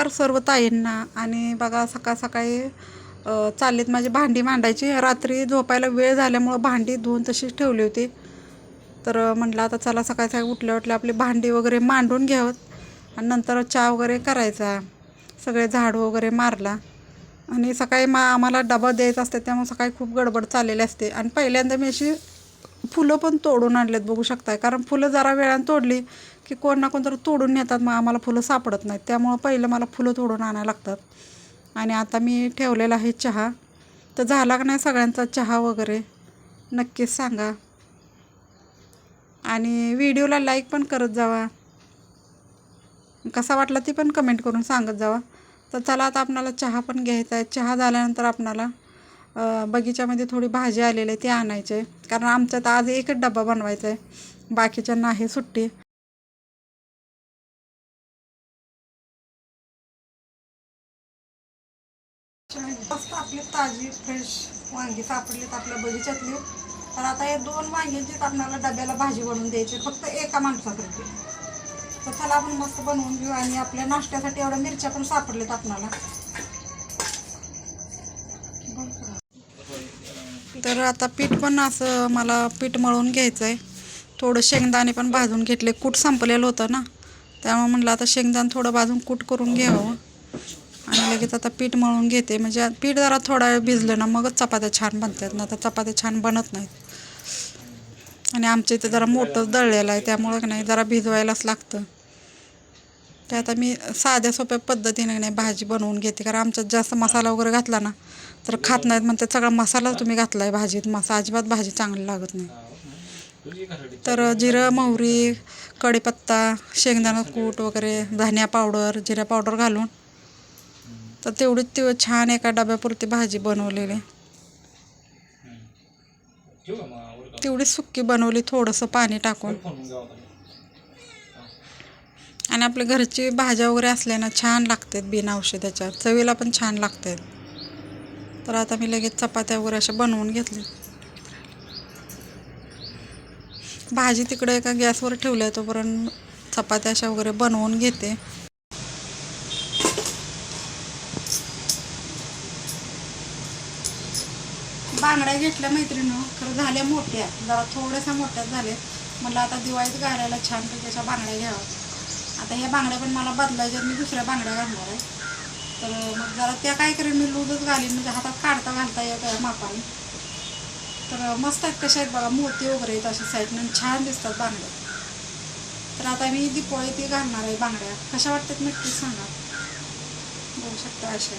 नमस्कार सर्व ताईंना आणि बघा सकाळ सकाळी चाललीत. माझी भांडी मांडायची. रात्री झोपायला वेळ झाल्यामुळं भांडी धुवून तशीच ठेवली होती. तर म्हटलं आता चला सकाळी सकाळी उठल्या उठल्या आपली भांडी वगैरे मांडून घ्यावं आणि नंतर चहा वगैरे करायचा. सगळे झाडू वगैरे मारला. आणि सकाळी मा आम्हाला डबा द्यायचा असते त्यामुळे सकाळी खूप गडबड चाललेली असते. आणि पहिल्यांदा मी अशी फुलं पण तोडून आणलेत बघू शकताय. कारण फुलं जरा वेळानं तोडली की कोण ना कोण तर तोडून नेतात मग आम्हाला फुलं सापडत नाहीत. त्यामुळं पहिलं मला फुलं तोडून आणायला लागतात. आणि आता मी ठेवलेला आहे चहा. तर झाला का नाही सगळ्यांचा चहा वगैरे? नक्कीच सांगा. आणि व्हिडिओला लाईक पण करत जावा. कसा वाटला ती पण कमेंट करून सांगत जावा. तर चला आता आपणाला चहा पण घ्यायचा आहे. चहा झाल्यानंतर आपणाला बगीच्यामध्ये थोडी भाजी आलेली आहे ती आणायची आहे. कारण आमच्यात आज एकच डबा बनवायचा आहे. बाकीच्यांना आहे सुट्टी. आपली ताजी फ्रेश वांगी सापडलीत आपल्या बगीच्यातली. तर आता हे दोन वांग्यांची आपल्याला डब्याला भाजी बनवून द्यायची फक्त एका माणसासाठी. तर त्याला आपण मस्त बनवून घेऊ आणि आपल्या नाश्त्यासाठी एवढ्या मिरच्या पण सापडल्यात आपणाला तर आता पीठ पण असं मला पीठ मळून घ्यायचं आहे थोडं शेंगदाणे पण भाजून घेतले. कूट संपलेलं होतं ना. त्यामुळे म्हटलं आता शेंगदाणं थोडं भाजून कूट करून घ्यावं. लगेच आता पीठ मळून घेते. म्हणजे पीठ जरा थोडा वेळ भिजलं ना मगच चपात्या छान बनतात. ना तर चपात्या छान बनत नाहीत. आणि आमच्या इथे जरा मोठंच दळलेलं आहे त्यामुळं नाही जरा भिजवायलाच लागतं. ते आता मी साध्या सोप्या पद्धतीने नाही भाजी बनवून घेते. कारण आमच्यात जास्त मसाला वगैरे घातला ना तर खात नाहीत म्हणते सगळा मसाला तुम्ही घातला आहे भाजीत. मसा अजिबात भाजी चांगली लागत नाही. तर जिरं मोहरी कढीपत्ता शेंगदाणा कूट वगैरे धनिया पावडर जिरा पावडर घालून तर तेवढीच ती छान एका डब्यापुरती भाजी बनवलेली. तेवढी सुक्की बनवली थोडंसं पाणी टाकून. आणि आपल्या घरची भाज्या वगैरे असल्या ना छान लागतात बिना औषधाच्या. चवीला पण छान लागतात. तर आता मी लगेच चपात्या वगैरे अशा बनवून घेतल्या. भाजी तिकडे एका गॅसवर ठेवल्या तोपर्यंत चपात्या अशा वगैरे बनवून घेते. बांगड्या घेतल्या मैत्रिणी खरं झाल्या मोठ्या. जरा थोड्याशा मोठ्या झाल्या म्हटलं आता दिवाळीत घालायला छान त्याच्या बांगड्या घ्याव्या आता ह्या बांगड्या पण मला बदलायच्या मी दुसऱ्या बांगड्या घालणार आहे. तर मग जरा त्या काय करेन मी लूजच घालीन. म्हणजे हातात काढता घालता येत आहे मापाने. तर मस्त आहेत कशा आहेत बघा. मोती वगैरे आहेत अशा साईडनं छान दिसतात बांगड्या तर आता मी दिपोळी ती घालणार आहे बांगड्या. कशा वाटतात नक्कीच सांगा. बघू शकता अशा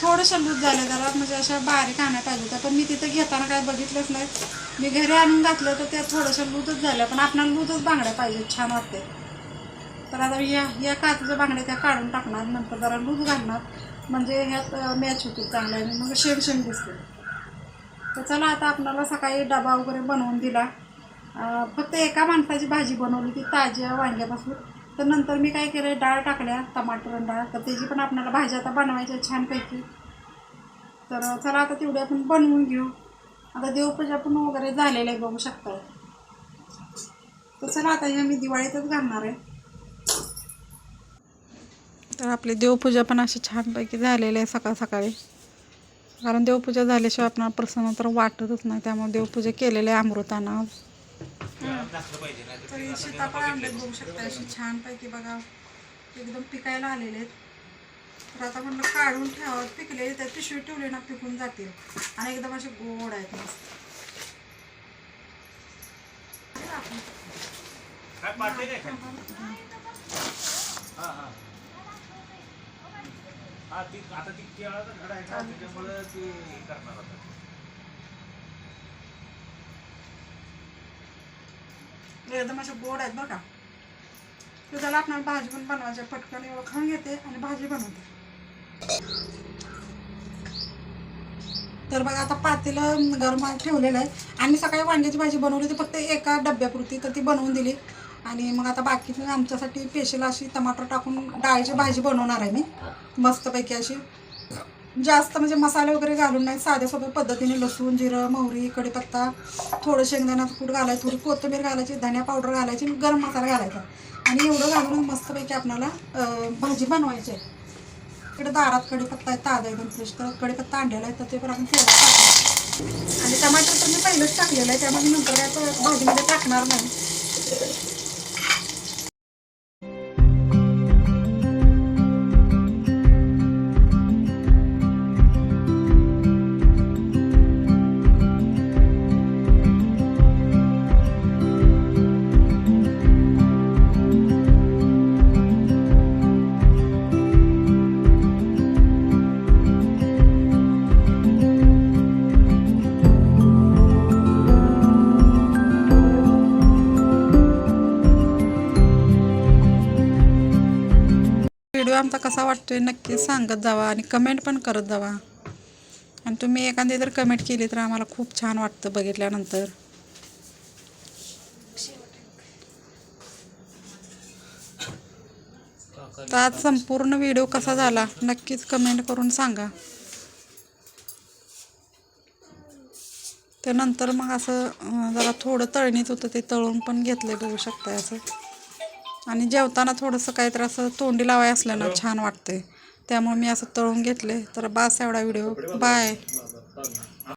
थोडंसं लूज झालं जरा म्हणजे अशा बारीक आणायला पाहिजे होत्या. पण मी तिथं घेताना काय बघितलंच नाही. मी घरी आणून घातलं तर त्या थोडंसं लूजच झाल्या पण आपल्याला लूजच बांगड्या पाहिजे छान वाटते तर आता या या काचेच्या बांगड्या त्या काढून टाकणार नंतर जरा लूज घालणार. म्हणजे ह्यात मॅच होतील चांगल्या आणि मग शेण शेण दिसते तर चला आता आपल्याला सकाळी डबा वगैरे बनवून दिला. फक्त एका माणसाची भाजी बनवली ती ताज्या वांग्यापासून. तर नंतर मी काय केलं डाळ टाकल्या टमाटर डाळ. तर त्याची पण आपल्याला भाज्या आता बनवायच्या छानपैकी. तर चला आता तेवढी आपण बनवून घेऊ. आता देवपूजा पण वगैरे झालेलं आहे बघू शकता तर चला आता हे मी दिवाळीतच घालणार आहे. तर आपली देवपूजा पण अशी छानपैकी झालेली आहे सकाळ सकाळी. कारण देवपूजा झाल्याशिवाय आपल्याला प्रसन्न तर वाटतच नाही त्यामुळे देवपूजा केलेली आहे अमृतानं तर हे सीताफळ आणलेत बघू शकता अशी छानपैकी बघा एकदम पिकायला आलेले आहेत तर आता म्हणलं काढून ठेवावं पिकलेले त्या पिशवी ठेवले ना पिकून जातील. आणि एकदम असे गोड आहेत मस्त. हा आता ती केळाचा घड आहे त्याच्यामुळे ते करणार आता. एकदम असे गोड आहेत बघा तर आपल्याला भाजी पण बनवायची पटकन एवढं खाऊन घेते आणि भाजी बनवते. तर बघा आता पातेलं गरम ठेवलेलं आहे. आणि सकाळी वांग्याची भाजी बनवली ती फक्त एका डब्यापुरती तर ती बनवून दिली. आणि मग आता बाकी आमच्यासाठी स्पेशल अशी टमाटर टाकून डाळीची भाजी बनवणार आहे मी. मस्तपैकी अशी. म्हणजे जास्त म्हणजे मसाले वगैरे घालून नाही साध्या सोप्या पद्धतीने लसूण जिरं मोहरी कढीपत्ता थोडं शेंगदाणा कूट घालायचं थोडी कोथिंबीर घालायची धनिया पावडर घालायची गरम मसाला घालायचा. आणि एवढं घालून मस्तपैकी आपल्याला भाजी बनवायची आहे. इकडे दारात कढीपत्ता आहे ताजा एकदम फ्रेश तर कढीपत्ता आणलेला आहे तर ते पण आपण तेलात आणि टमाटर तर मी पहिलंच टाकलेलं आहे त्यामुळे नंतर काय भाजीमध्ये टाकणार नाही. व्हिडिओ आमचा कसा वाटतो आहे नक्की सांगत जावा आणि कमेंट पण करत जावा. आणि तुम्ही एखादी जर कमेंट केली तर आम्हाला खूप छान वाटतं बघितल्यानंतर. तर आज संपूर्ण व्हिडिओ कसा झाला नक्कीच कमेंट करून सांगा. त्यानंतर मग असं जरा थोडं तळणीत होतं ते तळून पण घेतलं बघू शकताय असं. आणि जेवताना थोडंसं काहीतरी असं तोंडी लावाय असलं ना छान वाटतंय. त्यामुळे मी असं तळून घेतले तर बास एवढा व्हिडिओ. बाय.